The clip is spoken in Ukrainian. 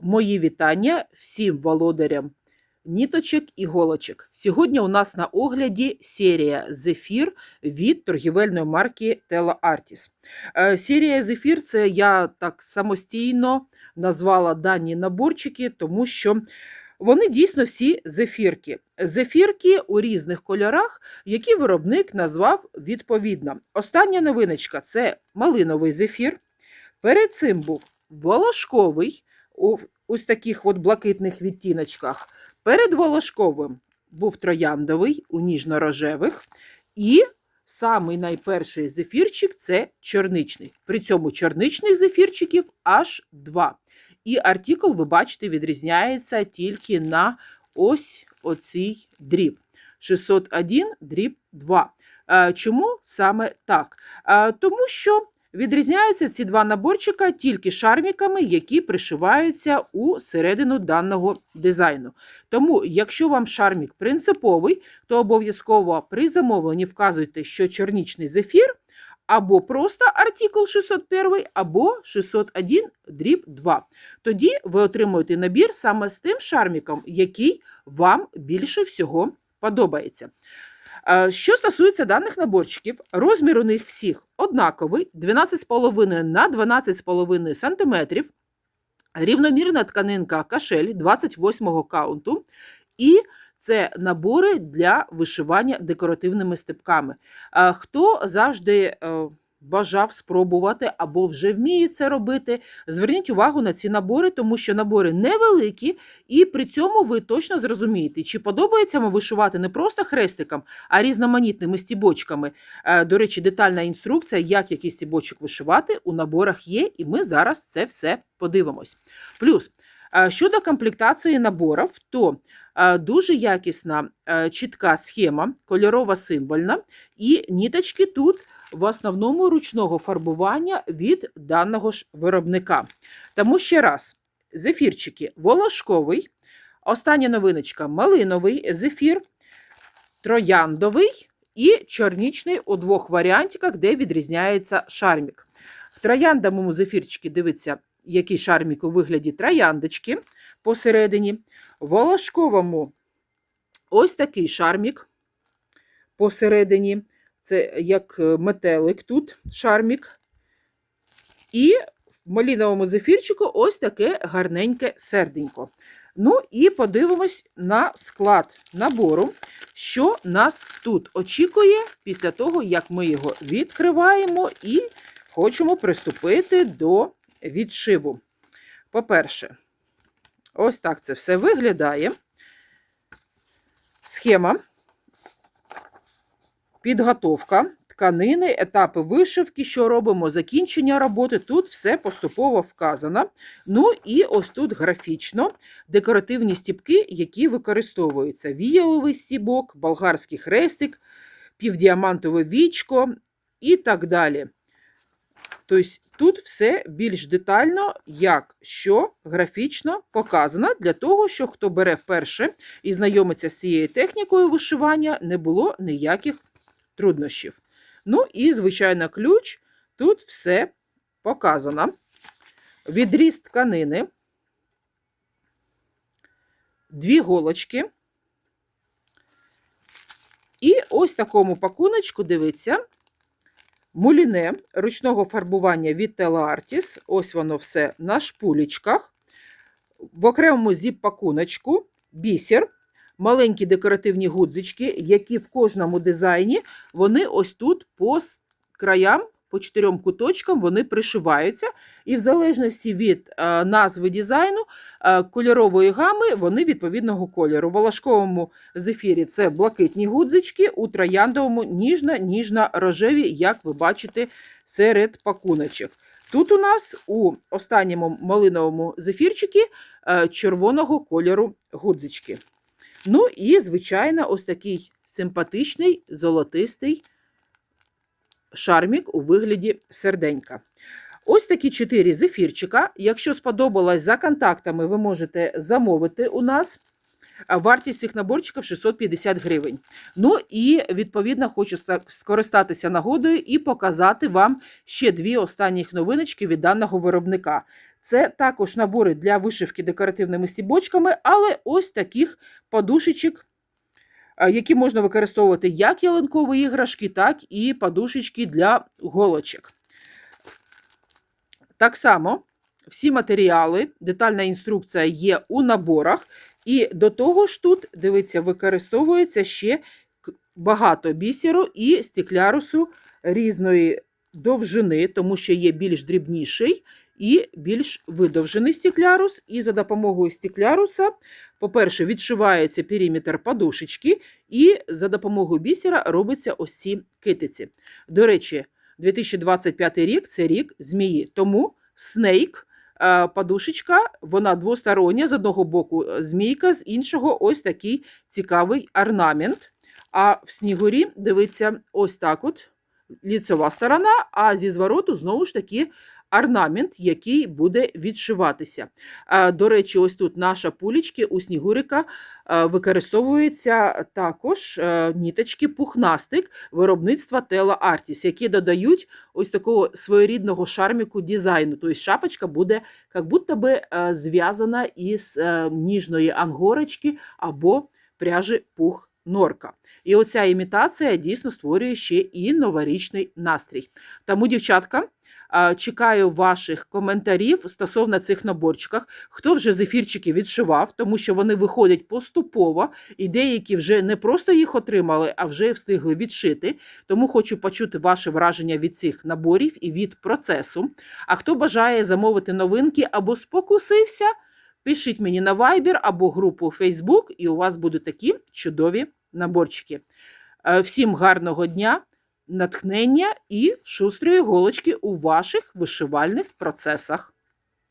Мої вітання всім володарям ніточок і голочок. Сьогодні у нас на огляді серія Зефір від торгівельної марки Tela Artis. Е, Серія Зефір це я так самостійно назвала дані наборчики, тому що вони дійсно всі зефірки. Зефірки у різних кольорах, які виробник назвав відповідно. Остання новиночка це малиновий зефір. Перед цим був волошковий ось таких от блакитних відтіночках. Перед волошковим був трояндовий у ніжно-рожевих. І самий найперший зефірчик це чорничний. При цьому чорничних зефірчиків аж два. І артикул, ви бачите, відрізняється тільки на ось оцій дріб. 601 дріб 2. Е, Чому саме так? Е, Тому що відрізняються ці два наборчика тільки шарміками, які пришиваються у середину даного дизайну. Тому, якщо вам шармік принциповий, то обов'язково при замовленні вказуйте, що чорнічний зефір. Або просто артикул 601, або 601 дріб 2. Тоді ви отримуєте набір саме з тим шарміком, який вам більше всього подобається. Е, Що стосується даних наборчиків, розмір у них всіх однаковий: 12,5 на 12,5 см, рівномірна тканинка кашель 28 каунту. І це набори для вишивання декоративними степками. Е, Хто завжди е, бажав спробувати або вже вміє це робити, зверніть увагу на ці набори, тому що набори невеликі, і при цьому ви точно зрозумієте, чи подобається вам вишивати не просто хрестиком, а різноманітними стібочками. Е, До речі, детальна інструкція, як який стібочок вишивати, у наборах є, і ми зараз це все подивимось. Плюс. е, Щодо комплектації наборів, то е, дуже якісна чітка схема, кольорова символьна, і ніточки тут в основному ручного фарбування від даного ж виробника. Тому ще раз, зефірчики волошковий, остання новиночка малиновий зефір, трояндовий і чорнічний у двох варіантиках, де відрізняється шармік. В трояндовому зефірчики дивиться, який шармік у вигляді трояндочки посередині. В волошковому ось такий шармік посередині. Це як е, метелик тут шармік. І в маліновому зефірчику ось таке гарненьке серденько. Ну і подивимось на склад набору, що нас тут очікує після того, як ми його відкриваємо і хочемо приступити до відшиву. По-перше, ось так це все виглядає. Схема підготовка тканини, етапи вишивки, що робимо, закінчення роботи. Тут все поступово вказано. Ну і ось тут графічно декоративні стібки, які використовуються: віяловий стібок, болгарський хрестик, півдіамантове вічко і так далі. Тобто тут все більш детально, як що графічно показано, для того, щоб хто бере вперше і знайомиться з цією технікою вишивання, не було ніяких труднощів. Ну і, звичайно, ключ. Тут все показано. Відріз тканини, дві голочки. І ось такому пакуночку, дивіться, муліне ручного фарбування від Artis. Ось воно все на шпулечках. В окремому зіп-пакуночку бісер маленькі декоративні гудзички, які в кожному дизайні вони ось тут по краям, по чотирьом куточкам вони пришиваються. І в залежності від е, назви дизайну, е, кольорової гами, вони відповідного кольору. В волошковому зефірі це блакитні гудзички, у трояндовому ніжно-ніжно-рожеві, як ви бачите, серед пакуночок. Тут у нас у останньому малиновому зефірчикі е, червоного кольору гудзички. Ну і, звичайно, ось такий симпатичний золотистий шармік у вигляді серденька. Ось такі чотири зефірчика. Якщо сподобалось за контактами, ви можете замовити у нас. Вартість цих наборчиків 650 гривень. Ну і відповідно хочу скористатися нагодою і показати вам ще дві останніх новиночки від даного виробника. Це також набори для вишивки декоративними стібочками, але ось таких подушечок, е, які можна використовувати як ялинкові іграшки, так і подушечки для голочок. Так само всі матеріали, детальна інструкція є у наборах. І до того ж тут, дивіться, використовується ще багато бісеру і стеклярусу різної довжини, тому що є більш дрібніший і більш видовжений стеклярус. І за допомогою стекляруса, по-перше, відшивається периметр подушечки, і за допомогою бісера робиться ось ці китиці. До речі, 2025 рік це рік змії. Тому Snake, е, подушечка, вона двостороння, з одного боку е, змійка, з іншого ось такий цікавий орнамент. А в снігурі дивиться ось так от ліцева сторона, а зі звороту знову ж таки орнамент, який буде відшиватися. Е, До речі, ось тут наша пулічки у снігурика е, використовується також е, ніточки пухнастик виробництва Tela Artis, які додають ось такого своєрідного шарміку дизайну. Тобто шапочка буде як будто би зв'язана із ніжної ангорочки або пряжі пух норка. І оця імітація дійсно створює ще і новорічний настрій. Тому, дівчатка, чекаю ваших коментарів стосовно цих наборчиках. Хто вже зефірчики відшивав, тому що вони виходять поступово, і деякі вже не просто їх отримали, а вже встигли відшити. Тому хочу почути ваше враження від цих наборів і від процесу. А хто бажає замовити новинки або спокусився, пишіть мені на Viber або групу Facebook, і у вас будуть такі чудові наборчики. Е, Всім гарного дня, натхнення і шустрої голочки у ваших вишивальних процесах.